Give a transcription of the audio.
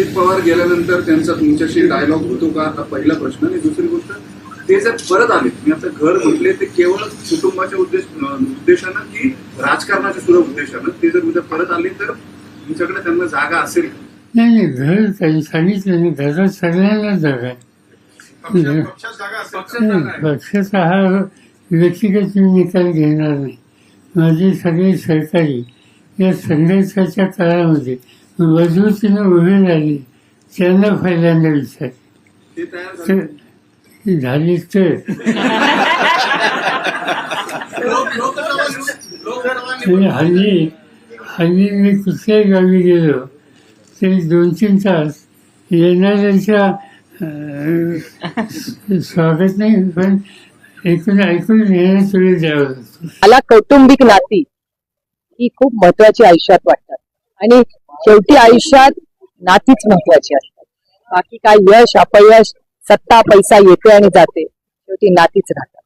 अजित पवार गेल्यानंतर त्यांचा तुमच्याशी डायलॉग होतो का? हा पहिला प्रश्न आणि दुसरी गोष्ट ते जर परत आले तुम्ही आता घर म्हटले ते केवळ कुटुंबाच्या उद्देश उद्देशानं की राजकारणाच्या सुद्धा उद्देशानं? ते जर उद्या परत आले तर तुमच्याकडे त्यांना जागा असेल? नाही नाही घर त्यांनी सांगितलं नाही. घरात सगळ्यांना जागा पक्षाचा हा व्यक्तिगत मी निकाल घेणार नाही. माझे सगळे सहकारी या संघर्षाच्या काळामध्ये मजबूतीनं उभे राहिले. त्यांना पहिल्यांदा विचार ते तयार झाले. तर हल्ली हल्ली मी कुठल्याही गावी गेलो तरी दोन तीन तास येणाऱ्यांच्या स्वागत नाही पण ऐकून ऐकून घेण्यास वेळ द्यावा लागतो. मला कौटुंबिक नाती ही खूप महत्वाची आयुष्यात वाटतात. आणि शेवटी आयुष्यात नातीच महत्वाची असतात. बाकी काय यश अपयश सत्ता पैसा येते आणि जाते. शेवटी नातीच राहतात.